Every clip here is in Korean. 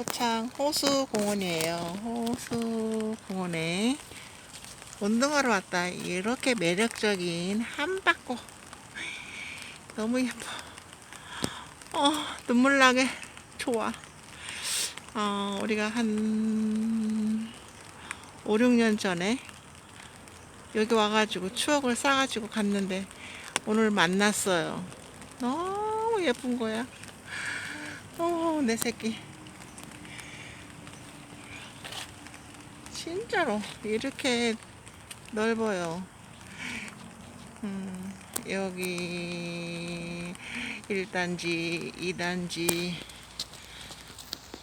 포창 호수공원이에요. 호수공원에 운동하러 왔다. 이렇게 매력적인 한바꽃. 너무 예뻐. 어, 눈물 나게 좋아. 어, 우리가 한 5, 6년 전에 여기 와가지고 추억을 쌓아가지고 갔는데 오늘 만났어요. 너무 예쁜 거야. 어, 내 새끼. 진짜로 이렇게 넓어요. 음, 여기 1단지, 2단지,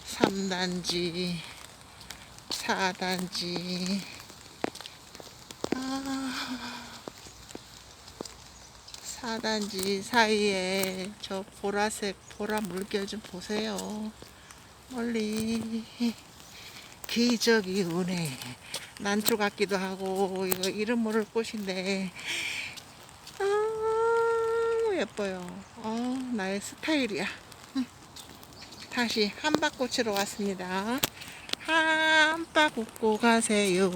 3단지, 4단지. 아, 4단지 사이에 저 보라색, 보라 물결 좀 보세요. 멀리. 기적이 오네. 난초 같기도 하고, 이거 이름 모를 꽃인데. 아, 예뻐요. 어, 나의 스타일이야. 응. 다시 한바꽃으로 왔습니다. 한바 웃고 가세요.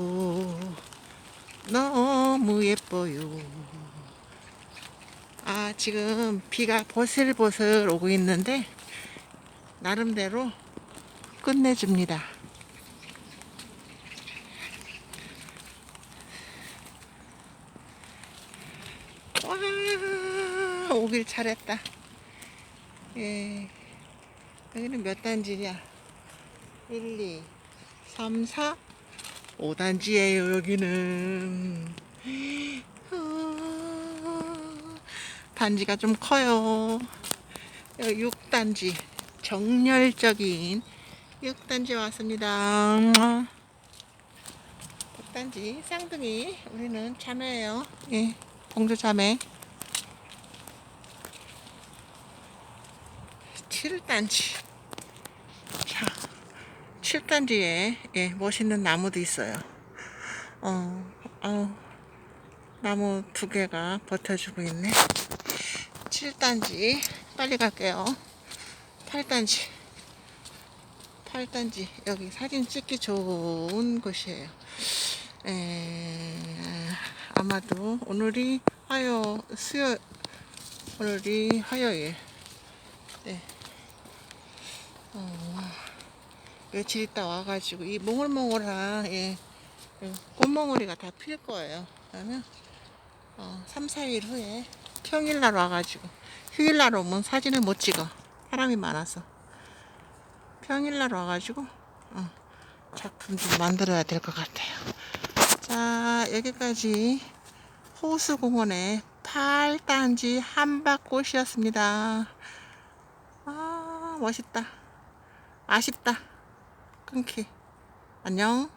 너무 예뻐요. 아, 지금 비가 보슬보슬 오고 있는데, 나름대로 끝내줍니다. 와, 오길 잘했다. 예. 여기는 몇 단지냐? 1, 2, 3, 4, 5단지예요, 여기는. 아, 단지가 좀 커요. 여기 6단지. 정열적인 6단지 왔습니다. 6단지 쌍둥이. 우리는 자매예요. 예. 공주 자매. 7단지. 자, 7단지에 예, 멋있는 나무도 있어요. 어, 어, 나무 두 개가 버텨주고 있네. 7단지. 빨리 갈게요. 8단지. 8단지. 여기 사진 찍기 좋은 곳이에요. 에, 아마도 오늘이 화요, 수요, 오늘이 화요일. 네. 어, 며칠 있다 와가지고 이 몽글몽글한 예, 예, 꽃몽울이가 다 필 거예요. 그러면 어, 3, 4일 후에 평일날 와가지고 휴일날 오면 사진을 못 찍어. 사람이 많아서. 평일날 와가지고 어, 작품 좀 만들어야 될 것 같아요. 자 여기까지 호수공원의 8단지 한박꽃이었습니다. 아 멋있다. 아쉽다. 끊기. 안녕.